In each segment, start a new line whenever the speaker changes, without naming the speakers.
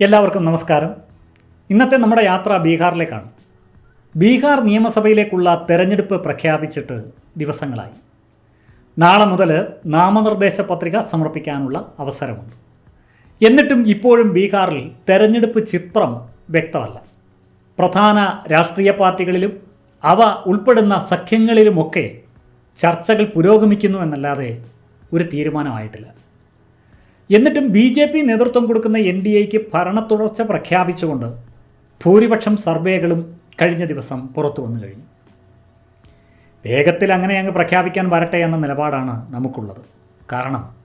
എല്ലാവർക്കും നമസ്കാരം. ഇന്നത്തെ നമ്മുടെ യാത്ര ബീഹാറിലേക്കാണ്. ബീഹാർ നിയമസഭയിലേക്കുള്ള തെരഞ്ഞെടുപ്പ് പ്രഖ്യാപിച്ചിട്ട് ദിവസങ്ങളായി. നാളെ മുതൽ നാമനിർദ്ദേശ പത്രിക സമർപ്പിക്കാനുള്ള അവസരമുണ്ട്. എന്നിട്ടും ഇപ്പോഴും ബീഹാറിൽ തെരഞ്ഞെടുപ്പ് ചിത്രം വ്യക്തമല്ല. പ്രധാന രാഷ്ട്രീയ പാർട്ടികളിലും അവ ഉൾപ്പെടുന്ന സഖ്യങ്ങളിലുമൊക്കെ ചർച്ചകൾ പുരോഗമിക്കുന്നു എന്നല്ലാതെ ഒരു തീരുമാനമായിട്ടില്ല. എന്നിട്ടും ബി ജെ പി നേതൃത്വം കൊടുക്കുന്ന എൻ ഡി എക്ക് ഭരണത്തുടർച്ച പ്രഖ്യാപിച്ചുകൊണ്ട് ഭൂരിപക്ഷം സർവേകളും കഴിഞ്ഞ ദിവസം പുറത്തു വന്നു കഴിഞ്ഞു. വേഗത്തിൽ അങ്ങനെ അങ്ങ് പ്രഖ്യാപിക്കാൻ വരട്ടെ എന്ന നിലപാടാണ് നമുക്കുള്ളത്. കാരണം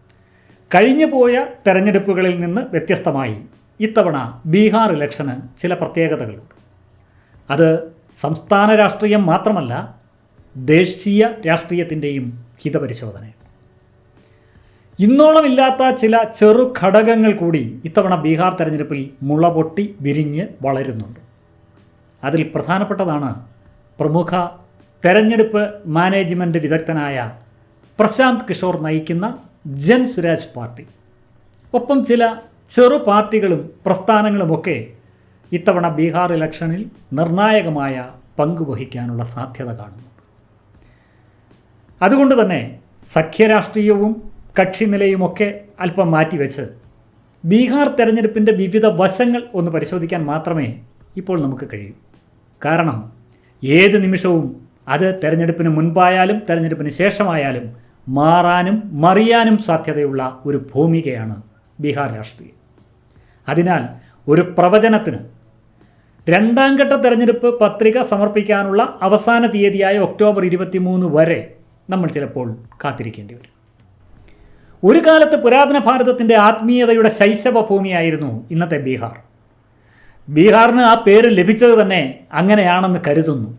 കഴിഞ്ഞു പോയ തെരഞ്ഞെടുപ്പുകളിൽ നിന്ന് വ്യത്യസ്തമായി ഇത്തവണ ബീഹാർ ഇലക്ഷന് ചില പ്രത്യേകതകളുണ്ട്. അത് സംസ്ഥാന രാഷ്ട്രീയം മാത്രമല്ല ദേശീയ രാഷ്ട്രീയത്തിന്റെയും ഹിതപരിശോധനയാണ്. ഇന്നോളമില്ലാത്ത ചില ചെറു ഘടകങ്ങൾ കൂടി ഇത്തവണ ബീഹാർ തെരഞ്ഞെടുപ്പിൽ മുളപൊട്ടി വിരിഞ്ഞ് വളരുന്നുണ്ട്. അതിൽ പ്രധാനപ്പെട്ടതാണ് പ്രമുഖ തെരഞ്ഞെടുപ്പ് മാനേജ്മെന്റ് വിദഗ്ധനായ പ്രശാന്ത് കിഷോർ നയിക്കുന്ന ജൻ സുരാജ് പാർട്ടി. ഒപ്പം ചില ചെറു പാർട്ടികളും പ്രസ്ഥാനങ്ങളുമൊക്കെ ഇത്തവണ ബീഹാർ ഇലക്ഷനിൽ നിർണായകമായ പങ്കുവഹിക്കാനുള്ള സാധ്യത കാണുന്നുണ്ട്. അതുകൊണ്ട് തന്നെ സഖ്യരാഷ്ട്രീയവും കക്ഷി നിലയുമൊക്കെ അല്പം മാറ്റിവെച്ച്. ബീഹാർ തെരഞ്ഞെടുപ്പിന്റെ വിവിധ വശങ്ങൾ ഒന്ന് പരിശോധിക്കാൻ മാത്രമേ ഇപ്പോൾ നമുക്ക് കഴിയൂ. കാരണം ഏത് നിമിഷവും അത് തെരഞ്ഞെടുപ്പിന് മുൻപായാലും തെരഞ്ഞെടുപ്പിന് ശേഷമായാലും മാറാനും മറിയാനും സാധ്യതയുള്ള ഒരു ഭൂമികയാണ് ബീഹാർ രാഷ്ട്രീയം. അതിനാൽ ഒരു പ്രവചനത്തിന് രണ്ടാം ഘട്ട തെരഞ്ഞെടുപ്പ് പത്രിക സമർപ്പിക്കാനുള്ള അവസാന തീയതിയായ ഒക്ടോബർ ഇരുപത്തിമൂന്ന് വരെ നമ്മൾ ചിലപ്പോൾ കാത്തിരിക്കേണ്ടി വരും. ഒരു കാലത്ത് പുരാതന ഭാരതത്തിന്റെ ആത്മീയതയുടെ ശൈശവ ഭൂമിയായിരുന്നു ഇന്നത്തെ ബീഹാർ. ബീഹാറിന് ആ പേര് ലഭിച്ചത് തന്നെ അങ്ങനെയാണെന്ന് കരുതുന്നു.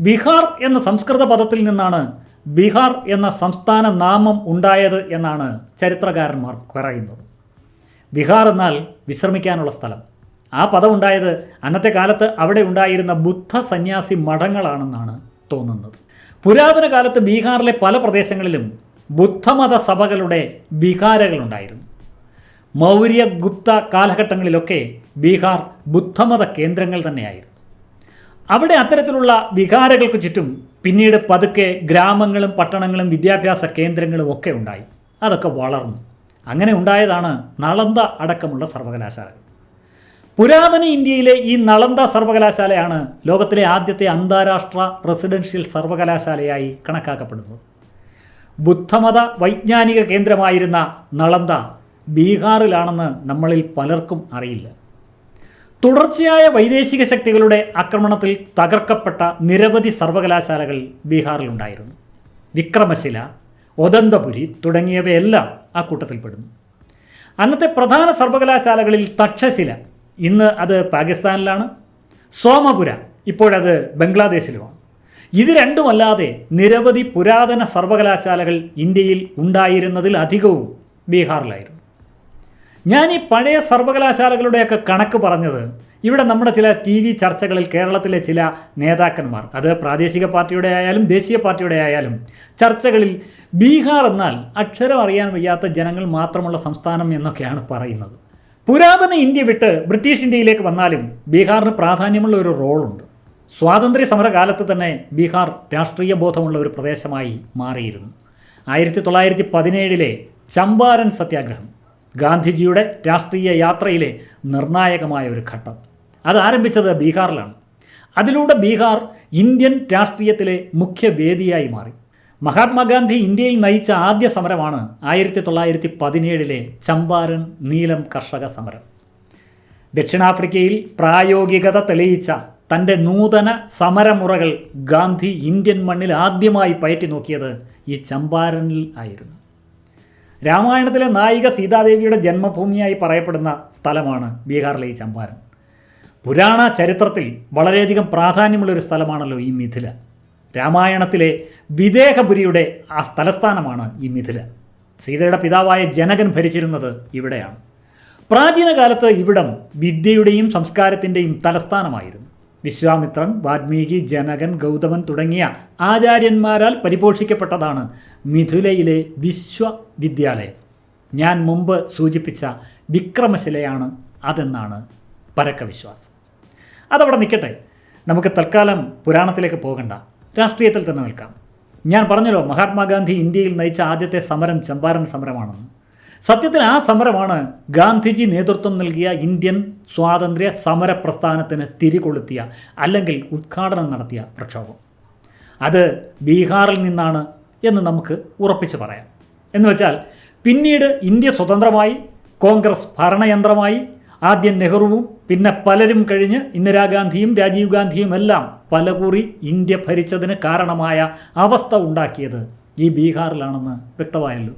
ബീഹാർ എന്ന സംസ്കൃത പദത്തിൽ നിന്നാണ് ബീഹാർ എന്ന സംസ്ഥാന നാമം ഉണ്ടായത് എന്നാണ് ചരിത്രകാരന്മാർ പറയുന്നത്. ബീഹാർ എന്നാൽ വിശ്രമിക്കാനുള്ള സ്ഥലം. ആ പദം ഉണ്ടായത് അന്നത്തെ കാലത്ത് അവിടെ ഉണ്ടായിരുന്ന ബുദ്ധ സന്യാസി മഠങ്ങളാണെന്നാണ് തോന്നുന്നത്. പുരാതന കാലത്ത് ബീഹാറിലെ പല പ്രദേശങ്ങളിലും ബുദ്ധമത സഭകളുടെ വികാരകളുണ്ടായിരുന്നു മൗര്യ ഗുപ്ത കാലഘട്ടങ്ങളിലൊക്കെ ബീഹാർ ബുദ്ധമത കേന്ദ്രങ്ങൾ തന്നെയായിരുന്നു. അവിടെ അത്തരത്തിലുള്ള വികാരകൾക്ക് ചുറ്റും പിന്നീട് പതുക്കെ ഗ്രാമങ്ങളും പട്ടണങ്ങളും വിദ്യാഭ്യാസ കേന്ദ്രങ്ങളും ഒക്കെ ഉണ്ടായി. അതൊക്കെ വളർന്നു. അങ്ങനെ ഉണ്ടായതാണ് നളന്ദ അടക്കമുള്ള സർവകലാശാലകൾ. പുരാതന ഇന്ത്യയിലെ ഈ നളന്ദ സർവകലാശാലയാണ് ലോകത്തിലെ ആദ്യത്തെ അന്താരാഷ്ട്ര റെസിഡൻഷ്യൽ സർവകലാശാലയായി കണക്കാക്കപ്പെടുന്നത്. ബുദ്ധമത വൈജ്ഞാനിക കേന്ദ്രമായിരുന്ന നളന്ദ ബീഹാറിലാണെന്ന് നമ്മളിൽ പലർക്കും അറിയില്ല. തുടർച്ചയായ വൈദേശിക ശക്തികളുടെ ആക്രമണത്തിൽ തകർക്കപ്പെട്ട നിരവധി സർവകലാശാലകൾ ബീഹാറിലുണ്ടായിരുന്നു. വിക്രമശില ഒദന്തപുരി തുടങ്ങിയവയെല്ലാം ആ കൂട്ടത്തിൽപ്പെടുന്നു. അന്നത്തെ പ്രധാന സർവകലാശാലകളിൽ തക്ഷശില ഇന്ന് അത് പാകിസ്ഥാനിലാണ്. സോമപുര ഇപ്പോഴത് ബംഗ്ലാദേശിലുമാണ്. ഇത് രണ്ടുമല്ലാതെ നിരവധി പുരാതന സർവകലാശാലകൾ ഇന്ത്യയിൽ ഉണ്ടായിരുന്നതിൽ അധികവും ബീഹാറിലായിരുന്നു. ഞാൻ ഈ പഴയ സർവകലാശാലകളുടെയൊക്കെ കണക്ക് പറഞ്ഞത് ഇവിടെ നമ്മുടെ ചില ടി വി ചർച്ചകളിൽ കേരളത്തിലെ ചില നേതാക്കന്മാർ അത് പ്രാദേശിക പാർട്ടിയുടെ ആയാലും ദേശീയ പാർട്ടിയുടെ ആയാലും ചർച്ചകളിൽ ബീഹാർ എന്നാൽ അക്ഷരം അറിയാൻ വയ്യാത്ത ജനങ്ങൾ മാത്രമുള്ള സംസ്ഥാനം എന്നൊക്കെയാണ് പറയുന്നത്. പുരാതന ഇന്ത്യ വിട്ട് ബ്രിട്ടീഷ് ഇന്ത്യയിലേക്ക് വന്നാലും ബീഹാറിന് പ്രാധാന്യമുള്ള ഒരു റോളുണ്ട്. സ്വാതന്ത്ര്യ സമരകാലത്ത് തന്നെ ബീഹാർ രാഷ്ട്രീയ ബോധമുള്ള ഒരു പ്രദേശമായി മാറിയിരുന്നു. ആയിരത്തി തൊള്ളായിരത്തി പതിനേഴിലെ ചമ്പാരൻ സത്യാഗ്രഹം ഗാന്ധിജിയുടെ രാഷ്ട്രീയ യാത്രയിലെ നിർണായകമായ ഒരു ഘട്ടം. അത് ആരംഭിച്ചത് ബീഹാറിലാണ്. അതിലൂടെ ബീഹാർ ഇന്ത്യൻ രാഷ്ട്രീയത്തിലെ മുഖ്യ വേദിയായി മാറി. മഹാത്മാഗാന്ധി ഇന്ത്യയിൽ നയിച്ച ആദ്യ സമരമാണ് ആയിരത്തി തൊള്ളായിരത്തി പതിനേഴിലെ ചമ്പാരൻ നീലം കർഷക സമരം. ദക്ഷിണാഫ്രിക്കയിൽ പ്രായോഗികത തെളിയിച്ച തന്റെ നൂതന സമരമുറകൾ ഗാന്ധി ഇന്ത്യൻ മണ്ണിൽ ആദ്യമായി പയറ്റി നോക്കിയത് ഈ ചമ്പാരനിൽ ആയിരുന്നു. രാമായണത്തിലെ നായിക സീതാദേവിയുടെ ജന്മഭൂമിയായി പറയപ്പെടുന്ന സ്ഥലമാണ് ബീഹാറിലെ ഈ ചമ്പാരൻ. പുരാണ ചരിത്രത്തിൽ വളരെയധികം പ്രാധാന്യമുള്ളൊരു സ്ഥലമാണല്ലോ ഈ മിഥില. രാമായണത്തിലെ വിദേഹപുരിയുടെ ആ സ്ഥലസ്ഥാനമാണ് ഈ മിഥില. സീതയുടെ പിതാവായ ജനകൻ ഭരിച്ചിരുന്നത് ഇവിടെയാണ്. പ്രാചീന കാലത്ത് ഇവിടം വിദ്യയുടെയും സംസ്കാരത്തിന്റെയും തലസ്ഥാനമായിരുന്നു. വിശ്വാമിത്രൻ വാൽമീകി ജനകൻ ഗൗതമൻ തുടങ്ങിയ ആചാര്യന്മാരാൽ പരിപോഷിക്കപ്പെട്ടതാണ് മിഥുലയിലെ വിശ്വവിദ്യാലയം. ഞാൻ മുമ്പ് സൂചിപ്പിച്ച വിക്രമശിലയാണ് അതെന്നാണ് പരക്ക വിശ്വാസം അതവിടെ നിൽക്കട്ടെ. നമുക്ക് തൽക്കാലം പുരാണത്തിലേക്ക് പോകണ്ട. രാഷ്ട്രീയത്തിൽ തന്നെ നിൽക്കാം. ഞാൻ പറഞ്ഞല്ലോ മഹാത്മാഗാന്ധി ഇന്ത്യയിൽ നയിച്ച ആദ്യത്തെ സമരം ചമ്പാരൻ സമരമാണെന്ന്. സത്യത്തിൽ ആ സമരമാണ് ഗാന്ധിജി നേതൃത്വം നൽകിയ ഇന്ത്യൻ സ്വാതന്ത്ര്യ സമര പ്രസ്ഥാനത്തിന് തിരികൊളുത്തിയ അല്ലെങ്കിൽ ഉദ്ഘാടനം നടത്തിയ പ്രക്ഷോഭം. അത് ബീഹാറിൽ നിന്നാണ് എന്ന് നമുക്ക് ഉറപ്പിച്ച് പറയാം. എന്ന് വെച്ചാൽ പിന്നീട് ഇന്ത്യ സ്വതന്ത്രമായി കോൺഗ്രസ് ഭരണയന്ത്രമായി ആദ്യം നെഹ്റുവും പിന്നെ പലരും കഴിഞ്ഞ് ഇന്ദിരാഗാന്ധിയും രാജീവ് ഗാന്ധിയും എല്ലാം പലകൂറി ഇന്ത്യ ഭരിച്ചതിന് കാരണമായ അവസ്ഥ ഉണ്ടാക്കിയത് ഈ ബീഹാറിലാണെന്ന് വ്യക്തമായല്ലോ.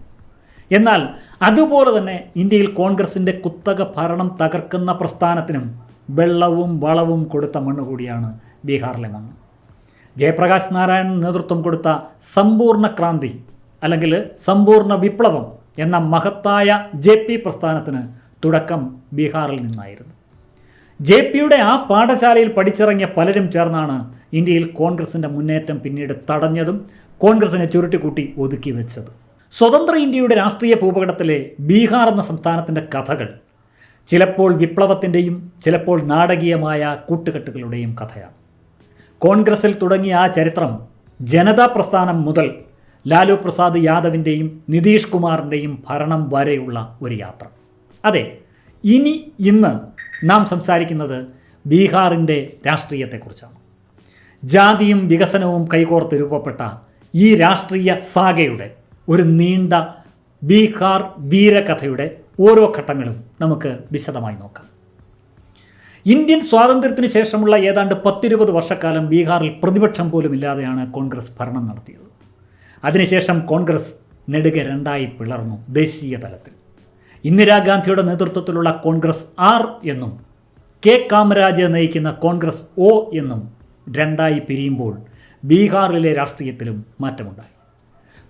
എന്നാൽ അതുപോലെ തന്നെ ഇന്ത്യയിൽ കോൺഗ്രസിന്റെ കുത്തക ഭരണം തകർക്കുന്ന പ്രസ്ഥാനത്തിനും വെള്ളവും വളവും കൊടുത്ത മണ്ണ് കൂടിയാണ് ബീഹാറിലെ മണ്ണ്. ജയപ്രകാശ് നാരായണൻ നേതൃത്വം കൊടുത്ത സമ്പൂർണ ക്രാന്തി അല്ലെങ്കിൽ സമ്പൂർണ വിപ്ലവം എന്ന മഹത്തായ ജെ പി പ്രസ്ഥാനത്തിന് തുടക്കം ബീഹാറിൽ നിന്നായിരുന്നു. ജെ പിയുടെ ആ പാഠശാലയിൽ പഠിച്ചിറങ്ങിയ പലരും ചേർന്നാണ് ഇന്ത്യയിൽ കോൺഗ്രസിന്റെ മുന്നേറ്റം പിന്നീട് തടഞ്ഞതും കോൺഗ്രസിനെ ചുരുട്ടിക്കൂട്ടി ഒതുക്കി വെച്ചത്. സ്വതന്ത്ര ഇന്ത്യയുടെ രാഷ്ട്രീയ ഭൂപകടത്തിലെ ബീഹാർ എന്ന സംസ്ഥാനത്തിന്റെ കഥകൾ ചിലപ്പോൾ വിപ്ലവത്തിന്റെയും ചിലപ്പോൾ നാടകീയമായ കൂട്ടുകെട്ടുകളുടെയും കഥയാണ്. കോൺഗ്രസിൽ തുടങ്ങിയ ആ ചരിത്രം ജനതാ പ്രസ്ഥാനം മുതൽ ലാലു പ്രസാദ് യാദവിന്റെയും നിതീഷ് കുമാറിന്റെയും ഭരണം വരെയുള്ള ഒരു യാത്ര. അതെ ഇനി ഇന്ന് നാം സംസാരിക്കുന്നത് ബീഹാറിന്റെ രാഷ്ട്രീയത്തെക്കുറിച്ചാണ്. ജാതിയും വികസനവും കൈകോർത്ത് രൂപപ്പെട്ട ഈ രാഷ്ട്രീയ സാഗയുടെ ഒരു നീണ്ട ബീഹാർ വീരകഥയുടെ ഓരോ ഘട്ടങ്ങളും നമുക്ക് വിശദമായി നോക്കാം. ഇന്ത്യൻ സ്വാതന്ത്ര്യത്തിന് ശേഷമുള്ള ഏതാണ്ട് പത്തിരുപത് വർഷക്കാലം ബീഹാറിൽ പ്രതിപക്ഷം പോലും ഇല്ലാതെയാണ് കോൺഗ്രസ് ഭരണം നടത്തിയത്. അതിനുശേഷം കോൺഗ്രസ് നെടുകെ രണ്ടായി പിളർന്നു ദേശീയ തലത്തിൽ. ഇന്ദിരാഗാന്ധിയുടെ നേതൃത്വത്തിലുള്ള കോൺഗ്രസ് ആർ എന്നും കെ കാമരാജ് നയിക്കുന്ന കോൺഗ്രസ് ഒ എന്നും രണ്ടായി പിരിയുമ്പോൾ ബീഹാറിലെ രാഷ്ട്രീയത്തിലും മാറ്റമുണ്ടായി.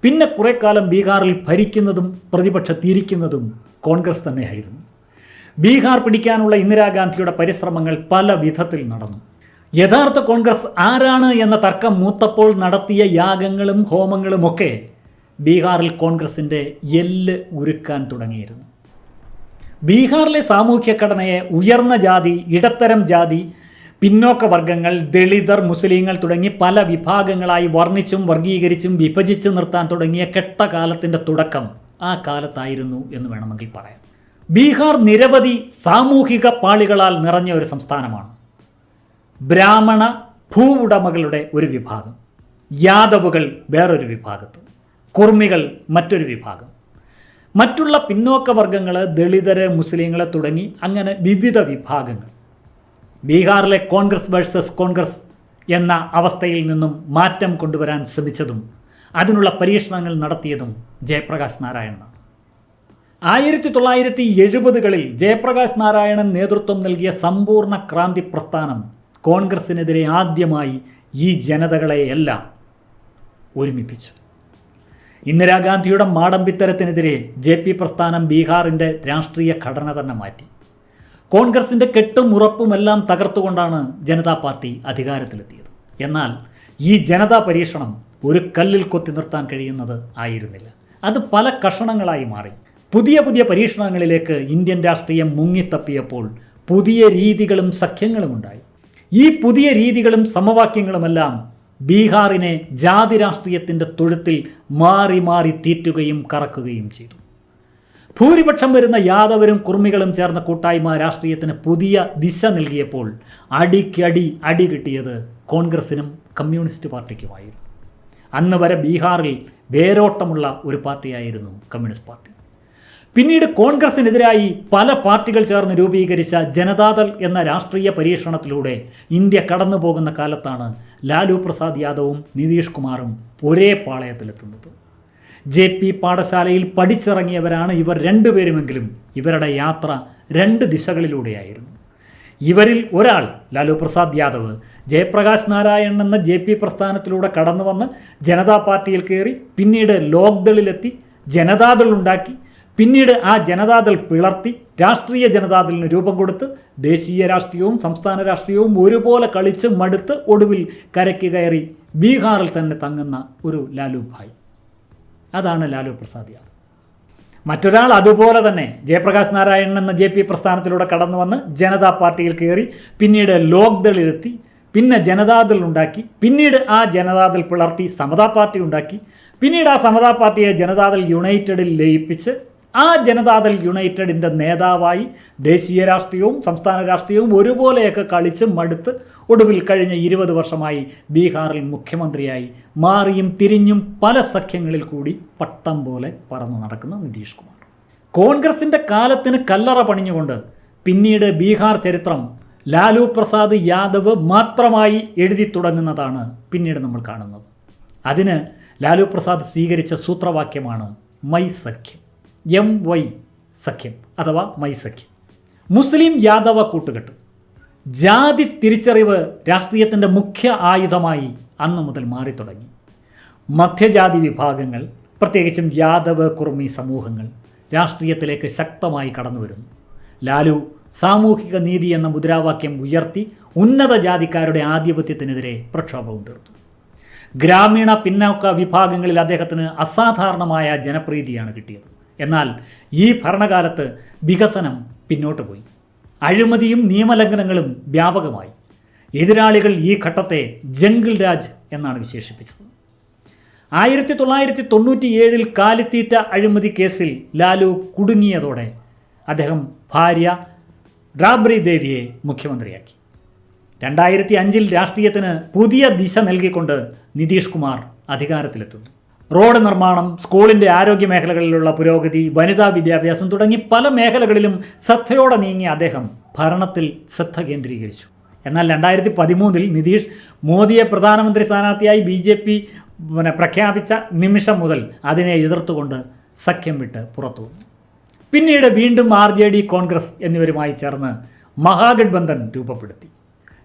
പിന്നെ കുറേ കാലം ബീഹാറിൽ ഭരിക്കുന്നതും പ്രതിപക്ഷത്തിരിക്കുന്നതും കോൺഗ്രസ് തന്നെയായിരുന്നു. ബീഹാർ പിടിക്കാനുള്ള ഇന്ദിരാഗാന്ധിയുടെ പരിശ്രമങ്ങൾ പല വിധത്തിൽ നടന്നു. യഥാർത്ഥ കോൺഗ്രസ് ആരാണ് എന്ന തർക്കം മൂത്തപ്പോൾ നടത്തിയ യാഗങ്ങളും ഹോമങ്ങളുമൊക്കെ ബീഹാറിൽ കോൺഗ്രസിന്റെ എല്ല് ഉരുക്കാൻ തുടങ്ങിയിരുന്നു. ബീഹാറിലെ സാമൂഹ്യ ഘടനയെ ഉയർന്ന ജാതി ഇടത്തരം ജാതി പിന്നോക്ക വർഗങ്ങൾ ദളിതർ മുസ്ലിങ്ങൾ തുടങ്ങി പല വിഭാഗങ്ങളായി വർണിച്ചും വർഗീകരിച്ചും വിഭജിച്ചു നിർത്താൻ തുടങ്ങിയ കെട്ടകാലത്തിന്റെ തുടക്കം ആ കാലത്തായിരുന്നു എന്ന് വേണമെങ്കിൽ പറയാം. ബീഹാർ നിരവധി സാമൂഹിക പാളികളാൽ നിറഞ്ഞ ഒരു സംസ്ഥാനമാണ്. ബ്രാഹ്മണ ഭൂവുടമകളുടെ ഒരു വിഭാഗം യാദവുകൾ വേറൊരു വിഭാഗത്ത് കുർമികൾ മറ്റൊരു വിഭാഗം. മറ്റുള്ള പിന്നോക്ക വർഗങ്ങൾ ദളിതരെ മുസ്ലിങ്ങളെ തുടങ്ങി അങ്ങനെ വിവിധ വിഭാഗങ്ങൾ. ബീഹാറിലെ കോൺഗ്രസ് വേഴ്സസ് കോൺഗ്രസ് എന്ന അവസ്ഥയിൽ നിന്നും മാറ്റം കൊണ്ടുവരാൻ ശ്രമിച്ചതും അതിനുള്ള പരീക്ഷണങ്ങൾ നടത്തിയതും ജയപ്രകാശ് നാരായണനാണ് ആയിരത്തി തൊള്ളായിരത്തി എഴുപതുകളിൽ ജയപ്രകാശ് നാരായണൻ നേതൃത്വം നൽകിയ സമ്പൂർണ ക്രാന്തി പ്രസ്ഥാനം കോൺഗ്രസിനെതിരെ ആദ്യമായി ഈ ജനതകളെയെല്ലാം ഒരുമിപ്പിച്ചു. ഇന്ദിരാഗാന്ധിയുടെ മാടമ്പിത്തരത്തിനെതിരെ ജെ പി പ്രസ്ഥാനം ബീഹാറിന്റെ രാഷ്ട്രീയ ഘടന തന്നെ മാറ്റി. കോൺഗ്രസിന്റെ കെട്ടും ഉറപ്പുമെല്ലാം തകർത്തുകൊണ്ടാണ് ജനതാ പാർട്ടി അധികാരത്തിലെത്തിയത്. എന്നാൽ ഈ ജനതാ പരീക്ഷണം ഒരു കല്ലിൽ കൊത്തി നിർത്താൻ കഴിയുന്നത് ആയിരുന്നില്ല. അത് പല കഷണങ്ങളായി മാറി. പുതിയ പുതിയ പരീക്ഷണങ്ങളിലേക്ക് ഇന്ത്യൻ രാഷ്ട്രീയം മുങ്ങിത്തപ്പിയപ്പോൾ പുതിയ രീതികളും സഖ്യങ്ങളും ഉണ്ടായി. ഈ പുതിയ രീതികളും സമവാക്യങ്ങളുമെല്ലാം ബീഹാറിനെ ജാതി രാഷ്ട്രീയത്തിന്റെ തൊഴുത്തിൽ മാറി മാറി തീറ്റുകയും കറക്കുകയും ചെയ്തു. ഭൂരിപക്ഷം വരുന്ന യാദവരും കുർമികളും ചേർന്ന കൂട്ടായ്മ രാഷ്ട്രീയത്തിന് പുതിയ ദിശ നൽകിയപ്പോൾ അടിക്കടി അടി കിട്ടിയത് കോൺഗ്രസിനും കമ്മ്യൂണിസ്റ്റ് പാർട്ടിക്കുമായിരുന്നു. അന്ന് വരെ ബീഹാറിൽ വേരോട്ടമുള്ള ഒരു പാർട്ടിയായിരുന്നു കമ്മ്യൂണിസ്റ്റ് പാർട്ടി. പിന്നീട് കോൺഗ്രസിനെതിരായി പല പാർട്ടികൾ ചേർന്ന് രൂപീകരിച്ച ജനതാദൾ എന്ന രാഷ്ട്രീയ പരീക്ഷണത്തിലൂടെ ഇന്ത്യ കടന്നു പോകുന്ന കാലത്താണ് ലാലു പ്രസാദ് യാദവും നിതീഷ് കുമാറും ഒരേ പാളയത്തിലെത്തുന്നത്. ജെ പി പാഠശാലയിൽ പഠിച്ചിറങ്ങിയവരാണ് ഇവർ രണ്ടുപേരുമെങ്കിലും. ഇവരുടെ യാത്ര രണ്ട് ദിശകളിലൂടെയായിരുന്നു. ഇവരിൽ ഒരാൾ ലാലു പ്രസാദ് യാദവ് ജയപ്രകാശ് നാരായണൻ എന്ന ജെ പി പ്രസ്ഥാനത്തിലൂടെ കടന്നു വന്ന് ജനതാ പാർട്ടിയിൽ കയറി പിന്നീട് ലോക്ദളിലെത്തി ജനതാദൾ ഉണ്ടാക്കി പിന്നീട് ആ ജനതാദൾ പിളർത്തി രാഷ്ട്രീയ ജനതാദളിന് രൂപം കൊടുത്ത് ദേശീയ രാഷ്ട്രീയവും സംസ്ഥാന രാഷ്ട്രീയവും ഒരുപോലെ കളിച്ച് മടുത്ത് ഒടുവിൽ കരയ്ക്ക് കയറി ബീഹാറിൽ തന്നെ തങ്ങുന്ന ഒരു ലാലു ഭായ്. അതാണ് ലാലു പ്രസാദ് യാദവ്. മറ്റൊരാൾ അതുപോലെ തന്നെ ജയപ്രകാശ് നാരായണൻ എന്ന ജെ പി പ്രസ്ഥാനത്തിലൂടെ കടന്നു വന്ന് ജനതാ പാർട്ടിയിൽ കയറി പിന്നീട് ലോക്ദളിലെത്തി പിന്നെ ജനതാദൾ ഉണ്ടാക്കി പിന്നീട് ആ ജനതാദൾ പിളർത്തി സമതാ പാർട്ടി ഉണ്ടാക്കി പിന്നീട് ആ സമതാ പാർട്ടിയെ ജനതാദൾ യുണൈറ്റഡിൽ ലയിപ്പിച്ച് ആ ജനതാദൾ യുണൈറ്റഡിന്റെ നേതാവായി ദേശീയ രാഷ്ട്രീയവും സംസ്ഥാന രാഷ്ട്രീയവും ഒരുപോലെയൊക്കെ കളിച്ച് മടുത്ത് ഒടുവിൽ കഴിഞ്ഞ ഇരുപത് വർഷമായി ബീഹാറിൽ മുഖ്യമന്ത്രിയായി മാറിയും തിരിഞ്ഞും പല സഖ്യങ്ങളിൽ കൂടി പട്ടം പോലെ പറന്നു നടക്കുന്ന നിതീഷ് കുമാർ. കോൺഗ്രസിന്റെ കാലത്തിന് കല്ലറ പണിഞ്ഞുകൊണ്ട് പിന്നീട് ബീഹാർ ചരിത്രം ലാലു പ്രസാദ് യാദവ് മാത്രമായി എഴുതി തുടങ്ങുന്നതാണ് പിന്നീട് നമ്മൾ കാണുന്നത്. അതിന് ലാലു പ്രസാദ് സ്വീകരിച്ച സൂത്രവാക്യമാണ് മൈ സഖ്യം എം വൈ സഖ്യം അഥവാ മൈ സഖ്യം. മുസ്ലിം യാദവ കൂട്ടുകെട്ട്. ജാതി തിരിച്ചറിവ് രാഷ്ട്രീയത്തിന്റെ മുഖ്യ ആയുധമായി അന്നു മുതൽ മാറി തുടങ്ങി. മധ്യജാതി വിഭാഗങ്ങൾ പ്രത്യേകിച്ചും യാദവ് കുർമി സമൂഹങ്ങൾ രാഷ്ട്രീയത്തിലേക്ക് ശക്തമായി കടന്നു വരുന്നു. ലാലു സാമൂഹിക നീതി എന്ന മുദ്രാവാക്യം ഉയർത്തി ഉന്നത ജാതിക്കാരുടെ ആധിപത്യത്തിനെതിരെ പ്രക്ഷോഭവും തീർത്തു. ഗ്രാമീണ പിന്നോക്ക വിഭാഗങ്ങളിൽ അദ്ദേഹത്തിന് അസാധാരണമായ ജനപ്രീതിയാണ് കിട്ടിയത്. എന്നാൽ ഈ ഭരണകാലത്ത് വികസനം പിന്നോട്ട് പോയി. അഴിമതിയും നിയമലംഘനങ്ങളും വ്യാപകമായി. എതിരാളികൾ ഈ ഘട്ടത്തെ ജംഗിൾ രാജ് എന്നാണ് വിശേഷിപ്പിച്ചത്. ആയിരത്തി തൊള്ളായിരത്തി തൊണ്ണൂറ്റിയേഴിൽ കാലിത്തീറ്റ അഴിമതി കേസിൽ ലാലു കുടുങ്ങിയതോടെ അദ്ദേഹം ഭാര്യ റാബ്രി ദേവിയെ മുഖ്യമന്ത്രിയാക്കി. രണ്ടായിരത്തി അഞ്ചിൽ രാഷ്ട്രീയത്തിന് പുതിയ ദിശ നൽകിക്കൊണ്ട് നിതീഷ് കുമാർ അധികാരത്തിലെത്തുന്നു. റോഡ് നിർമ്മാണം സ്കൂളിന്റെ ആരോഗ്യ മേഖലകളിലുള്ള പുരോഗതി വനിതാ വിദ്യാഭ്യാസം തുടങ്ങി പല മേഖലകളിലും ശ്രദ്ധയോടെ നീങ്ങിയ അദ്ദേഹം ഭരണത്തിൽ ശ്രദ്ധ കേന്ദ്രീകരിച്ചു. എന്നാൽ രണ്ടായിരത്തി പതിമൂന്നിൽ നിതീഷ് മോദിയെ പ്രധാനമന്ത്രി സ്ഥാനാർത്ഥിയായി ബി ജെ പി പിന്നെ പ്രഖ്യാപിച്ച നിമിഷം മുതൽ അതിനെ എതിർത്തുകൊണ്ട് സഖ്യം വിട്ട് പുറത്തു വന്നു പിന്നീട് വീണ്ടും ആർ ജെ ഡി കോൺഗ്രസ് എന്നിവരുമായി ചേർന്ന് മഹാഗഡ്ബന്ധൻ രൂപപ്പെടുത്തി.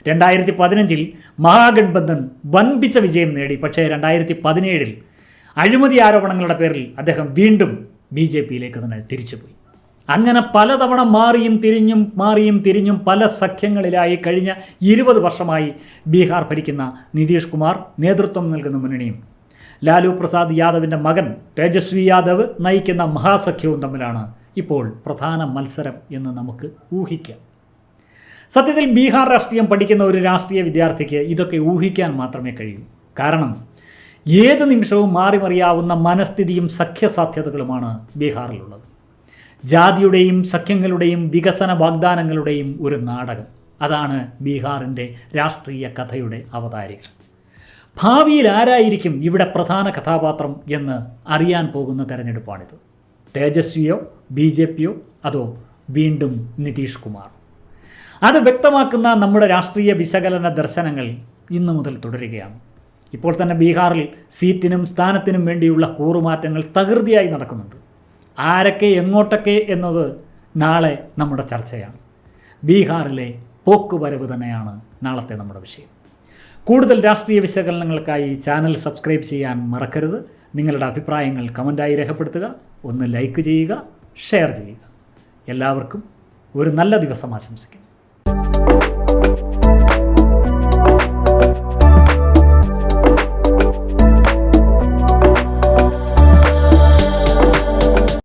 രണ്ടായിരത്തി പതിനഞ്ചിൽ മഹാഗഡ്ബന്ധൻ വൻപിച്ച വിജയം നേടി. പക്ഷേ രണ്ടായിരത്തി പതിനേഴിൽ അഴിമതി ആരോപണങ്ങളുടെ പേരിൽ അദ്ദേഹം വീണ്ടും ബി ജെ പിയിലേക്ക് തന്നെ തിരിച്ചുപോയി. അങ്ങനെ പലതവണ മാറിയും തിരിഞ്ഞും മാറിയും തിരിഞ്ഞും പല സഖ്യങ്ങളിലായി കഴിഞ്ഞ ഇരുപത് വർഷമായി ബീഹാർ ഭരിക്കുന്ന നിതീഷ് കുമാർ നേതൃത്വം നൽകുന്ന മുന്നണിയും ലാലു പ്രസാദ് യാദവിന്റെ മകൻ തേജസ്വി യാദവ് നയിക്കുന്ന മഹാസഖ്യവും തമ്മിലാണ് ഇപ്പോൾ പ്രധാന മത്സരം എന്ന് നമുക്ക് ഊഹിക്കാം. സത്യത്തിൽ ബീഹാർ രാഷ്ട്രീയം പഠിക്കുന്ന ഒരു രാഷ്ട്രീയ വിദ്യാർത്ഥിക്ക് ഇതൊക്കെ ഊഹിക്കാൻ മാത്രമേ കഴിയൂ. കാരണം ഏത് നിമിഷവും മാറിമറിയാവുന്ന മനസ്ഥിതിയും സഖ്യസാധ്യതകളുമാണ് ബീഹാറിലുള്ളത്. ജാതിയുടെയും സഖ്യങ്ങളുടെയും വികസന വാഗ്ദാനങ്ങളുടെയും ഒരു നാടകം. അതാണ് ബീഹാറിന്റെ രാഷ്ട്രീയ കഥയുടെ അവതാരിക. ഭാവിയിൽ ആരായിരിക്കും ഇവിടെ പ്രധാന കഥാപാത്രം എന്ന് അറിയാൻ പോകുന്ന തെരഞ്ഞെടുപ്പാണിത്. തേജസ്വിയോ ബി ജെ പിയോ അതോ വീണ്ടും നിതീഷ് കുമാർ അത് വ്യക്തമാക്കുന്ന നമ്മുടെ രാഷ്ട്രീയ വിശകലന ദർശനങ്ങൾ ഇന്നു മുതൽ തുടരുകയാണ്. ഇപ്പോൾ തന്നെ ബീഹാറിൽ സീറ്റിനും സ്ഥാനത്തിനും വേണ്ടിയുള്ള കൂറുമാറ്റങ്ങൾ തകൃതിയായി നടക്കുന്നുണ്ട്. ആരൊക്കെ എങ്ങോട്ടൊക്കെ എന്നത് നാളെ നമ്മുടെ ചർച്ചയാണ്. ബീഹാറിലെ പോക്കുവരവ് തന്നെയാണ് നാളത്തെ നമ്മുടെ വിഷയം. കൂടുതൽ രാഷ്ട്രീയ വിശകലനങ്ങൾക്കായി ചാനൽ സബ്സ്ക്രൈബ് ചെയ്യാൻ മറക്കരുത്. നിങ്ങളുടെ അഭിപ്രായങ്ങൾ കമന്റായി രേഖപ്പെടുത്തുക. ഒന്ന് ലൈക്ക് ചെയ്യുക ഷെയർ ചെയ്യുക. എല്ലാവർക്കും ഒരു നല്ല ദിവസം ആശംസിക്കുന്നു.